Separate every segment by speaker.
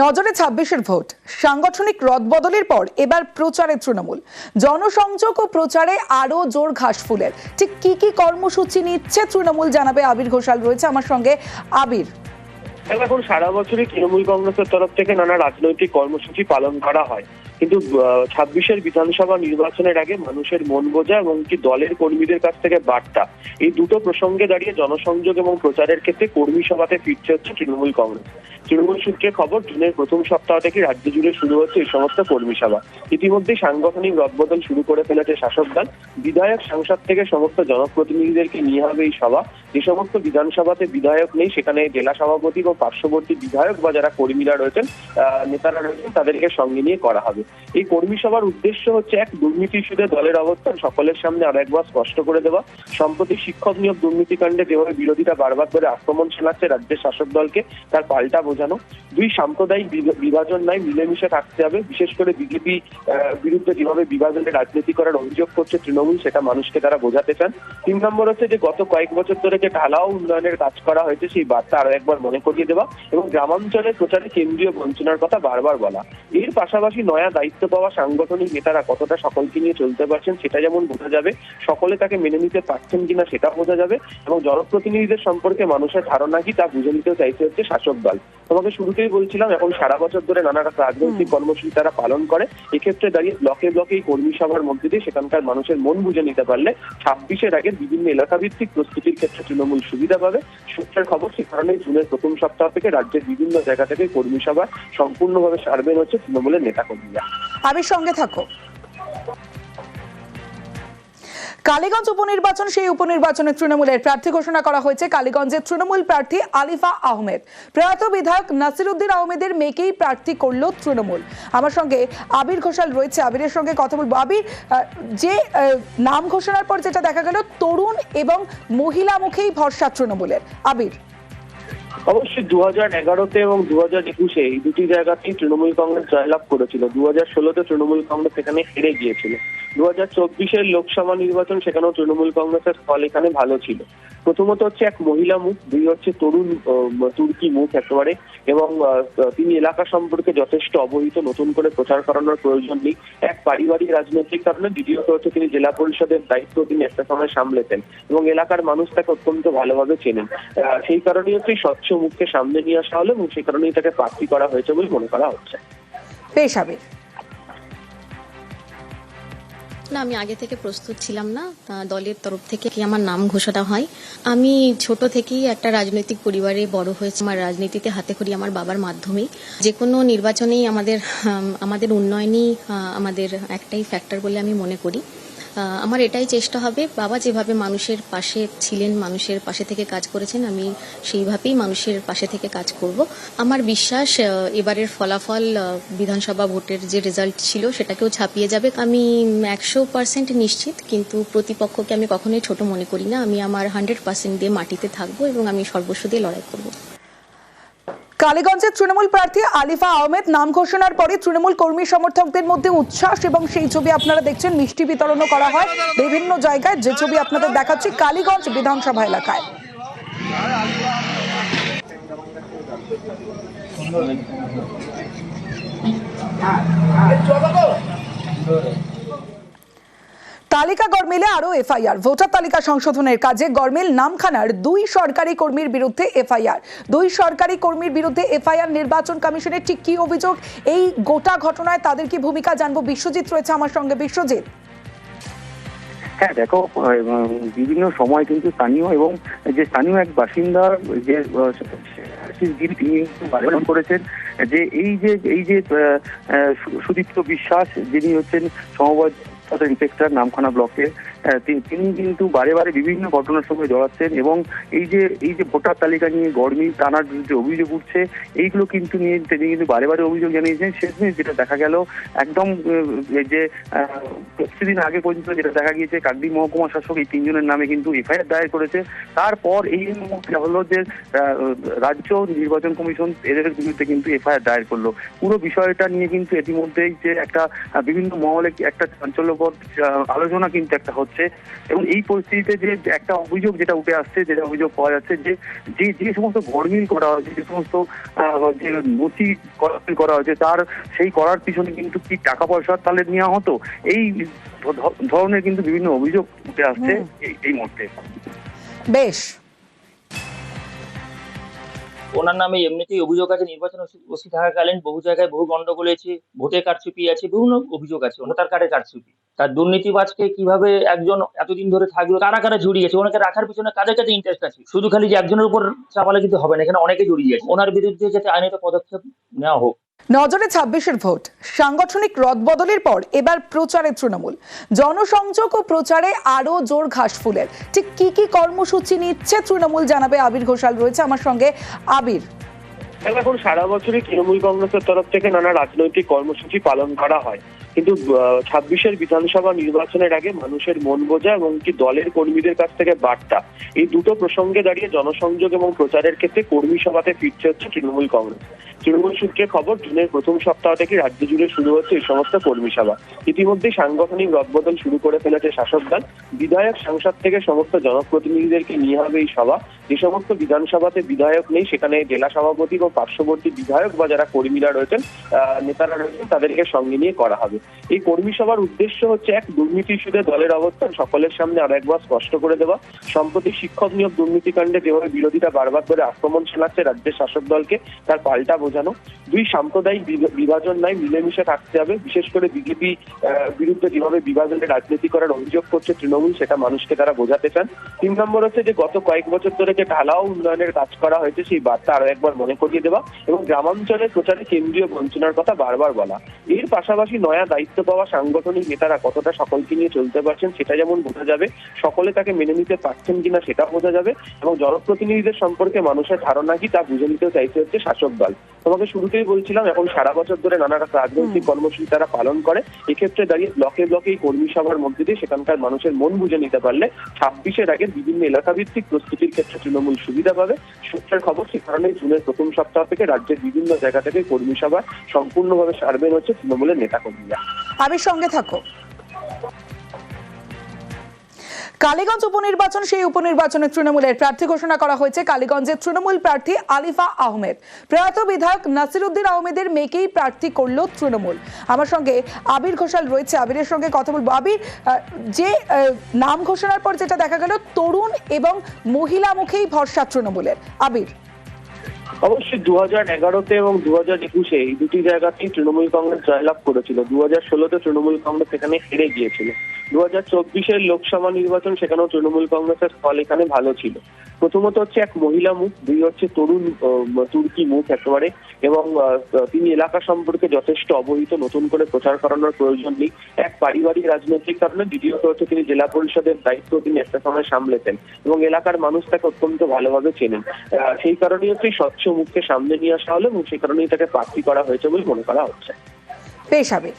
Speaker 1: নজরে ছাব্বিশের ভোট। সাংগঠনিক রদবদলের পর এবার প্রচারে তৃণমূল। জনসংযোগ ও প্রচারে আরও জোর ঘাস ফুলের। ঠিক কি কি কর্মসূচি নিচ্ছে তৃণমূল জানাবে আবির ঘোষাল রয়েছে আমার সঙ্গে। আবির।
Speaker 2: এখন সারা বছরই তৃণমূল কংগ্রেসের তরফ থেকে নানা রাজনৈতিক কর্মসূচি পালন করা হয়। কিন্তু ছাব্বিশের বিধানসভা নির্বাচনের আগে মানুষের মন বোঝা এবং কি দলের কর্মীদের কাছ থেকে বার্তা। এই দুটো প্রসঙ্গে দাঁড়িয়ে জনসংযোগ এবং প্রচারের ক্ষেত্রে কর্মী সভাতে ফিরছে হচ্ছে তৃণমূল কংগ্রেস। তৃণমূল সূত্রে খবর, জুনের প্রথম সপ্তাহ থেকে রাজ্য জুড়ে শুরু হচ্ছে এই সমস্ত কর্মী সভা। ইতিমধ্যে সাংগঠনিক রদবদল শুরু করে ফেলেছে শাসক দল। বিধায়ক, সাংসদ থেকে সমস্ত জনপ্রতিনিধিদেরকে নিয়ে হবে এই সভা। যে সমস্ত বিধানসভাতে বিধায়ক নেই, সেখানে জেলা সভাপতি ও পার্শ্ববর্তী বিধায়ক বা যারা কর্মীরা রয়েছেন নেতারা রয়েছেন, তাদেরকে সঙ্গে নিয়ে করা হবে। এই কর্মী সভার উদ্দেশ্য হচ্ছে এক দুর্নীতি ইস্যুতে দলের অবস্থান সকলের সামনে আরও একবার স্পষ্ট করে দেওয়া। সম্প্রতি শিক্ষক নিয়োগ দুর্নীতিকাণ্ডে যেভাবে বিরোধীরা বারবার করে আক্রমণ চালাচ্ছে রাজ্যের শাসক দলকে, তার পাল্টা বোঝানো। দুই সাম্প্রদায়িক বিভাজন নয়, মিলেমিশে থাকতে হবে। বিশেষ করে বিজেপি বিরুদ্ধে যেভাবে বিভাজনের রাজনীতি করার অভিযোগ করছে তৃণমূল, সেটা মানুষকে তারা বোঝাতে চান। তিন নম্বর হচ্ছে যে গত কয়েক বছর ধরে যে ঢালাও উন্নয়নের কাজ করা হয়েছে, সেই বার্তা আরও একবার মনে করিয়ে দেওয়া এবং গ্রামাঞ্চলের প্রচারে কেন্দ্রীয় বঞ্চনার কথা বারবার বলা। এর পাশাপাশি নয়া দায়িত্ব পাওয়া সাংগঠনিক নেতারা কতটা সকলকে নিয়ে চলতে পারছেন সেটা যেমন বোঝা যাবে। সকলে তাকে মেনে নিতে পারছেন কিনা সেটা বোঝা যাবে এবং জনপ্রতিনিধিদের সম্পর্কে মানুষের ধারণা কি তা বুঝে নিতেও চাইছে হচ্ছে শাসক দল। তোমাকে শুরুতেই বলছিলাম এখন সারা বছর ধরে নানা রকম রাজনৈতিক কর্মসূচি তারা পালন করে। এক্ষেত্রে দাঁড়িয়ে ব্লকে ব্লকে এই কর্মী সভার মধ্যে দিয়ে সেখানকার মানুষের মন বুঝে নিতে পারলে ছাব্বিশের আগে বিভিন্ন এলাকাভিত্তিক প্রস্তুতির ক্ষেত্রে তৃণমূল সুবিধা পাবে। সূত্রের খবর সে কারণে জুনের প্রথম সপ্তাহ থেকে রাজ্যের বিভিন্ন জায়গা থেকে কর্মী সভা সম্পূর্ণভাবে সারবেন হচ্ছে তৃণমূলের নেতা
Speaker 1: আবির সঙ্গে থাকো। কালীগঞ্জ উপনির্বাচন, সেই উপনির্বাচনে তৃণমূলের প্রার্থী ঘোষণা করা হয়েছে। কালীগঞ্জের তৃণমূল প্রার্থী আলিফা আহমেদ। প্রয়াত বিধায়ক নাসিরুদ্দিন আহমেদের মেয়েকেই প্রার্থী করল তৃণমূল। আমার সঙ্গে আবির ঘোষাল রয়েছে। আবিরের সঙ্গে কথা বলব। আবির যে নাম ঘোষণার পর যেটা দেখা গেল, তরুণ এবং মহিলা মুখেই ভরসা তৃণমূলের। আবির।
Speaker 2: অবশ্যই দু হাজার এগারোতে এবং দু হাজার একুশে এই দুটি জায়গাতেই তৃণমূল কংগ্রেস জয়লাভ করেছিল। দু হাজার ষোলোতে তৃণমূল কংগ্রেস এখানে হেরে গিয়েছিল। দু হাজার চব্বিশের লোকসভা নির্বাচন সেখানেও তৃণমূল কংগ্রেসের ফল এখানে ভালো ছিল। প্রথমত হচ্ছে এক মহিলা মুখ, দুই হচ্ছে তরুণ তুর্কি মুখ একেবারে এবং তিনি এলাকা সম্পর্কে যথেষ্ট অবহিত, নতুন করে প্রচার করানোর প্রয়োজন নেই। এক পারিবারিক রাজনৈতিক কারণে, দ্বিতীয়ত হচ্ছে তিনি জেলা পরিষদের দায়িত্ব তিনি একটা সময় সামলেতেন এবং এলাকার মানুষ তাকে অত্যন্ত ভালোভাবে চেনেন। সেই কারণেই হচ্ছে স্বচ্ছ মুখকে সামনে নিয়ে আসা হলো এবং সেই কারণেই তাকে প্রার্থী করা হয়েছে বলে মনে করা হচ্ছে।
Speaker 1: বেশ আবির।
Speaker 3: না আমি আগে থেকে প্রস্তুত ছিলাম না। দলের তরফ থেকে কি আমার নাম ঘোষণা হয়? আমি ছোট থেকেই একটা রাজনৈতিক পরিবারে বড় হয়েছে। আমার রাজনীতিতে হাতে খড়ি আমার বাবার মাধ্যমেই। যে কোনো নির্বাচনেই আমাদের আমাদের উন্নয়নই আহ, আমাদের একটাই ফ্যাক্টর বলে আমি মনে করি। আমার এটাই চেষ্টা হবে। বাবা যেভাবে মানুষের পাশে ছিলেন, মানুষের পাশে থেকে কাজ করেছেন, আমি সেইভাবেই মানুষের পাশে থেকে কাজ করব। আমার বিশ্বাস এবারের ফলাফল বিধানসভা ভোটের যে রেজাল্ট ছিল সেটাকেও ছাপিয়ে যাবে। আমি একশো পার্সেন্ট নিশ্চিত, কিন্তু প্রতিপক্ষকে আমি কখনোই ছোট মনে করি না। আমি আমার হান্ড্রেড পার্সেন্ট দিয়ে মাটিতে থাকব এবং আমি সর্বস্ব দিয়ে লড়াই করব।
Speaker 1: কালীগঞ্জের তৃণমূল প্রার্থী আলিফা আহমেদ নাম ঘোষণার পরে তৃণমূল কর্মী সমর্থকদের মধ্যে উচ্ছ্বাস এবং সেই ছবি আপনারা দেখছেন, মিষ্টি বিতরণও করা হয়। বিভিন্ন জায়গায় যে ছবি আপনাদের দেখাচ্ছি, কালীগঞ্জ বিধানসভা এলাকায়। তালিকা গরমিলে আরও এফআইআর। ভোটার তালিকা সংশোধনের কাজে গরমিল নামখানার দুই সরকারি কর্মীর বিরুদ্ধে এফআইআর। দুই সরকারি কর্মীর বিরুদ্ধে এফআইআর নির্বাচন কমিশনের ঠিক কি অভিযোগ? এই গোটা ঘটনায় তাদের কি ভূমিকা জানব? বিশ্বজিৎ রয়েছে আমার সঙ্গে। বিশ্বজিৎ।
Speaker 4: হ্যাঁ দেখো বিভিন্ন সময় কিন্তু স্থানীয় এবং যে স্থানীয় এক বাসিন্দা যে তিনি কিন্তু বারণ করেছেন যে এই যে এই যে সুদীপ্ত বিশ্বাস যিনি হচ্ছেন সমবায় ইন্সপেক্টর নামখানা তি- তিনি কিন্তু বারে বারে বিভিন্ন ঘটনার সঙ্গে জড়াচ্ছেন এবং এই যে এই যে ভোটার তালিকা নিয়ে গরমি টানার যে অভিযোগ উঠছে, এইগুলো কিন্তু নিয়ে তিনি কিন্তু বারে বারে অভিযোগ জানিয়েছেন। শেষমেশ যেটা দেখা গেল, একদম যে কিছুদিন আগে পর্যন্ত যেটা দেখা গিয়েছে, কাকদ্বীপ মহকুমা শাসক এই তিনজনের নামে কিন্তু এফআইআর দায়ের করেছে। তারপর এই মুহূর্তে হলো যে রাজ্য নির্বাচন কমিশন এদের বিরুদ্ধে কিন্তু এফআইআর দায়ের করল। পুরো বিষয়টা নিয়ে কিন্তু ইতিমধ্যেই যে একটা বিভিন্ন মহলে একটা চাঞ্চল্যকর আলোচনা কিন্তু একটা হচ্ছে। হচ্ছে এবং এই পরিস্থিতিতে যে একটা অভিযোগ যেটা উঠে আসছে যেটা অভিযোগ পাওয়া যাচ্ছে যে যে যে সমস্ত গরমিল করা হয়েছে যে সমস্ত যে নথি করা- হয়েছে তার সেই করার পিছনে কিন্তু কি টাকা পয়সা তাহলে নেওয়া হতো? এই ধরনের কিন্তু বিভিন্ন অভিযোগ উঠে আসছে এই- এই মুহূর্তে।
Speaker 1: বেশ।
Speaker 5: ওনার নামে এমনিতেই অভিযোগ আছে, নির্বাচন ওসি থাকাকালীন বহু জায়গায় বহু গন্ডগোল হয়েছে ভোটের কারচুপি আছে, বিভিন্ন অভিযোগ আছে ভোটার কার্ডের কারচুপি। তার দুর্নীতিবাজকে কীভাবে একজন এতদিন ধরে থাকল কারা কারা জড়িয়ে আছে, ওনাকে রাখার পিছনে কাদের কাছে ইন্টারেস্ট আছে? শুধু খালি যে একজনের উপর চাপালে কিন্তু হবে না, এখানে অনেকে জড়িয়ে আছে। ওনার বিরুদ্ধে যাতে আইনত পদক্ষেপ নেওয়া হোক
Speaker 1: নজরে ছাব্বিশের ভোট। সাংগঠনিক রদবদলের পর এবার প্রচারে তৃণমূল। জনসংযোগ ও প্রচারে আরও জোর ঘাস ফুলের। ঠিক কি কি কর্মসূচি নিচ্ছে তৃণমূল জানাবে আবির ঘোষাল রয়েছে। আমার সঙ্গে আবির।
Speaker 2: এখন সারা বছরই তৃণমূল কংগ্রেসের তরফ থেকে নানা রাজনৈতিক কর্মসূচি পালন করা হয়। কিন্তু ছাব্বিশের বিধানসভা নির্বাচনের আগে মানুষের মন বোঝা এবং কি দলের কর্মীদের কাছ থেকে বার্তা। এই দুটো প্রসঙ্গে দাঁড়িয়ে জনসংযোগ এবং প্রচারের ক্ষেত্রে কর্মী সভাতে ফিরছে হচ্ছে তৃণমূল কংগ্রেস। তৃণমূল সূত্রে খবর, জুনের প্রথম সপ্তাহ থেকে রাজ্য জুড়ে শুরু হচ্ছে এই সমস্ত কর্মী সভা। ইতিমধ্যে সাংগঠনিক রদবদল শুরু করে ফেলেছে শাসক দল। বিধায়ক, সাংসদ থেকে সমস্ত জনপ্রতিনিধিদেরকে নিয়ে হবে এই সভা। যে সমস্ত বিধানসভাতে বিধায়ক নেই, সেখানে জেলা সভাপতি ও পার্শ্ববর্তী বিধায়ক বা যারা কর্মীরা রয়েছেন নেতারা রয়েছেন, তাদেরকে সঙ্গে নিয়ে করা হবে। এই কর্মী সভার উদ্দেশ্য হচ্ছে এক, দুর্নীতি ইস্যুতে দলের অবস্থান, সকলের সামনে আর একবার স্পষ্ট করে দেওয়া। সম্প্রতি শিক্ষক নিয়োগ দুর্নীতিকাণ্ডে যেভাবে বিরোধীরা বারবার করে আক্রমণ চালাচ্ছে রাজ্যের শাসক দলকে, তার পাল্টা বোঝানো। দুই, সাম্প্রদায়িক বিভাজন নাই মিলেমিশে থাকতে হবে। বিশেষ করে বিজেপি বিরুদ্ধে যেভাবে বিভাজনের রাজনীতি করার অভিযোগ করছে তৃণমূল, সেটা মানুষকে তারা বোঝাতে চান। তিন নম্বর হচ্ছে যে গত কয়েক বছর ধরে যে ঢালাও উন্নয়নের কাজ করা হয়েছে, সেই বার্তা আরও একবার মনে করিয়ে দেওয়া। এবং গ্রামাঞ্চলের প্রচারে কেন্দ্রীয় বঞ্চনার কথা বারবার বলা। এর পাশাপাশি নয়া দায়িত্ব পাওয়া সাংগঠনিক নেতারা কতটা সকলকে নিয়ে চলতে পারছেন সেটা যেমন বোঝা যাবে, সকলে তাকে মেনে নিতে পারছেন কিনা সেটা বোঝা যাবে এবং জনপ্রতিনিধিদের সম্পর্কে মানুষের ধারণা কি তা বুঝে নিতে চাইতে হচ্ছে শাসক দল। তোমাকে শুরুতেই বলছিলাম এখন সারা বছর ধরে নানা রাজনৈতিক কর্মসূচি তারা পালন করে। এক্ষেত্রে দাঁড়িয়ে ব্লকে ব্লকে এই কর্মী সভার মধ্যে দিয়ে সেখানকার মানুষের মন বুঝে নিতে পারলে ছাব্বিশের আগে বিভিন্ন এলাকা ভিত্তিক প্রস্তুতির ক্ষেত্রে তৃণমূল সুবিধা পাবে। সূত্রের খবর সে কারণে জুনের প্রথম সপ্তাহ থেকে রাজ্যের বিভিন্ন জায়গা থেকে কর্মী সভা সম্পূর্ণভাবে সারবেন হচ্ছে তৃণমূলের নেতাকর্মীরা।
Speaker 1: আবির সঙ্গে থাকো। কালীগঞ্জ উপনির্বাচন, সেই উপনির্বাচনে তৃণমূলের প্রার্থী ঘোষণা করা হয়েছে। কালীগঞ্জের তৃণমূল প্রার্থী আলিফা আহমেদ। প্রয়াত বিধায়ক নাসিরুদ্দিন আহমেদের মেয়েকেই প্রার্থী করল তৃণমূল। আমার সঙ্গে আবির ঘোষাল রয়েছে। আবিরের সঙ্গে কথা বলব। আবির যে নাম ঘোষণার পর যেটা দেখা গেল, তরুণ এবং মহিলা মুখেই ভরসা তৃণমূলের। আবির।
Speaker 2: অবশ্যই দু হাজার এগারোতে এবং দু হাজার একুশে এই দুটি জায়গাতেই তৃণমূল কংগ্রেস জয়লাভ করেছিল। দু হাজার ষোলোতে তৃণমূল কংগ্রেস এখানে হেরে গিয়েছিল। দু হাজার চব্বিশের লোকসভা নির্বাচন সেখানেও তৃণমূল কংগ্রেসের ফল এখানে ভালো ছিল। প্রথমত হচ্ছে এক মহিলা মুখ, দুই হচ্ছে তরুণ তুর্কি মুখ একেবারে এবং তিনি এলাকা সম্পর্কে যথেষ্ট অবহিত, নতুন করে প্রচার করানোর প্রয়োজন নেই। এক পারিবারিক রাজনৈতিক কারণে, দ্বিতীয়ত হচ্ছে তিনি জেলা পরিষদের দায়িত্ব তিনি একটা সময় সামলেতেন এবং এলাকার মানুষ তাকে অত্যন্ত ভালোভাবে চেনেন। সেই কারণেই হচ্ছে স্বচ্ছ মুখকে সামনে নিয়ে আসা হলো এবং সেই কারণেই তাকে প্রার্থী করা হয়েছে বলে মনে করা হচ্ছে।
Speaker 1: বেশ আবির।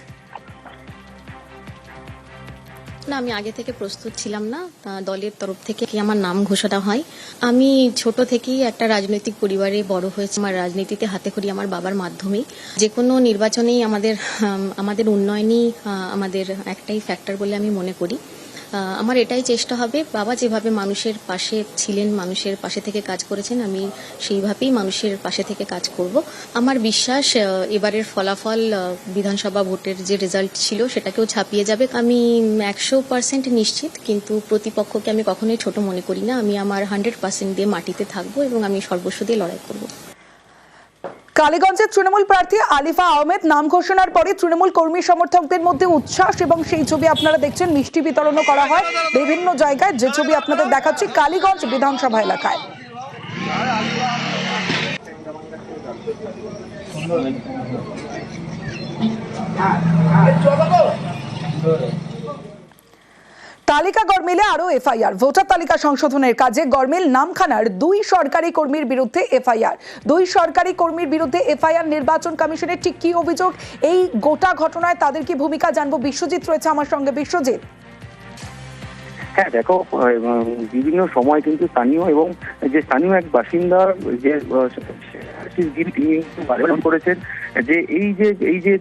Speaker 3: না আমি আগে থেকে প্রস্তুত ছিলাম না দলের তরফ থেকে কি আমার নাম ঘোষণা হয়? আমি ছোট থেকেই একটা রাজনৈতিক পরিবারে বড় হয়েছে। আমার রাজনীতিতে হাতে খড়ি আমার বাবার মাধ্যমেই। যে কোনো নির্বাচনেই আমাদের আমাদের উন্নয়নই আহ, আমাদের একটাই ফ্যাক্টর বলে আমি মনে করি। আমার এটাই চেষ্টা হবে। বাবা যেভাবে মানুষের পাশে ছিলেন, মানুষের পাশে থেকে কাজ করেছেন, আমি সেইভাবেই মানুষের পাশে থেকে কাজ করব। আমার বিশ্বাস এবারের ফলাফল বিধানসভা ভোটের যে রেজাল্ট ছিল সেটাকেও ছাপিয়ে যাবে। আমি একশো পার্সেন্ট নিশ্চিত, কিন্তু প্রতিপক্ষকে আমি কখনোই ছোট মনে করি না। আমি আমার হান্ড্রেড পার্সেন্ট দিয়ে মাটিতে থাকব এবং আমি সর্বস্ব দিয়ে লড়াই করব।
Speaker 1: কালীগঞ্জের তৃণমূল প্রার্থী আলিফা আহমেদ নাম ঘোষণার পরে তৃণমূল কর্মী সমর্থকদের মধ্যে উচ্ছ্বাস এবং সেই ছবি আপনারা দেখছেন, মিষ্টি বিতরণও করা হয়। বিভিন্ন জায়গায় যে ছবি আপনাদের দেখাচ্ছি, কালীগঞ্জ বিধানসভা এলাকায়। তালিকা গরমিলে আরও এফআইআর। ভোটার তালিকা সংশোধনের কাজে গরমিল নামখানার দুই সরকারি কর্মীর বিরুদ্ধে এফআইআর। দুই সরকারি কর্মীর বিরুদ্ধে এফআইআর নির্বাচন কমিশনের ঠিক কি অভিযোগ? এই গোটা ঘটনায় তাদের কি ভূমিকা জানব? বিশ্বজিৎ রয়েছে আমার সঙ্গে। বিশ্বজিৎ।
Speaker 4: হ্যাঁ দেখো বিভিন্ন সময় কিন্তু স্থানীয় এবং যে স্থানীয় এক বাসিন্দা যে তিনি আবেদন করেছেন যে এই যে এই যে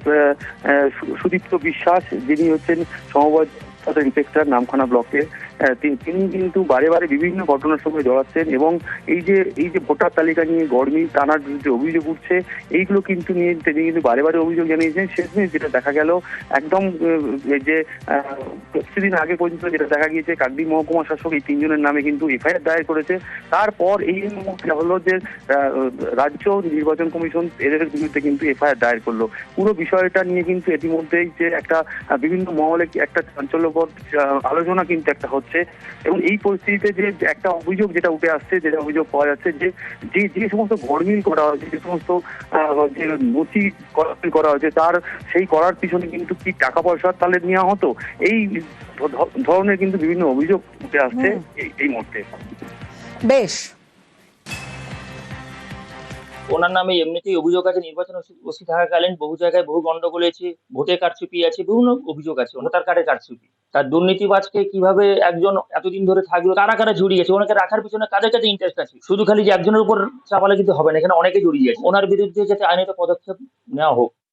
Speaker 4: সুদীপ্ত বিশ্বাস যিনি হচ্ছেন সমবায় তথা ইন্সপেক্টর নামখানা ব্লকের আহ, তিনি তিনি কিন্তু বারে বারে বিভিন্ন ঘটনার সঙ্গে জড়াচ্ছেন এবং এই যে এই যে ভোটার তালিকা নিয়ে গরমিল টানার যে অভিযোগ উঠছে, এইগুলো কিন্তু নিয়ে তিনি কিন্তু বারে বারে অভিযোগ জানিয়েছেন। শেষমেশ যেটা দেখা গেল, একদম যে কিছুদিন আগে পর্যন্ত যেটা দেখা গিয়েছে, কাকদ্বীপ মহকুমা শাসক এই তিনজনের নামে কিন্তু এফআইআর দায়ের করেছে। তারপর এই মুহূর্তে হলো যে রাজ্য নির্বাচন কমিশন এদের বিরুদ্ধে কিন্তু এফআইআর দায়ের করল। পুরো বিষয়টা নিয়ে কিন্তু ইতিমধ্যেই যে একটা বিভিন্ন মহলে একটা চাঞ্চল্যকর আলোচনা কিন্তু একটা হচ্ছে। এবং এই পরিস্থিতিতে যে একটা অভিযোগ যেটা উঠে আসছে যেটা অভিযোগ পাওয়া যাচ্ছে যে যে যে সমস্ত গরমিল করা হয়েছে যে সমস্ত যে নথি করা হয়েছে তার সেই করার পিছনে কিন্তু কি টাকা পয়সা তাহলে নেওয়া হতো? এই ধরনের কিন্তু বিভিন্ন অভিযোগ উঠে আসছে এই- এই মুহূর্তে।
Speaker 1: বেশ।
Speaker 5: ওনার নামে এমনিতেই অভিযোগ আছে, নির্বাচন ওসি থাকাকালীন বহু জায়গায় বহু গন্ডগোল হয়েছে, ভোটে কারচুপি আছে, বিভিন্ন অভিযোগ আছে ভোটার কার্ডে কারচুপি? তার দুর্নীতিবাজকে কীভাবে একজন এতদিন ধরে থাকল, কারা কারা জড়িয়ে আছে ওনাকে রাখার পিছনে কাদের কাছে ইন্টারেস্ট আছে? শুধু খালি যে একজনের উপর চাপালে কিন্তু হবে না, এখানে অনেকে জড়িয়ে আছে। ওনার বিরুদ্ধে যাতে আইনত পদক্ষেপ নেওয়া হোক।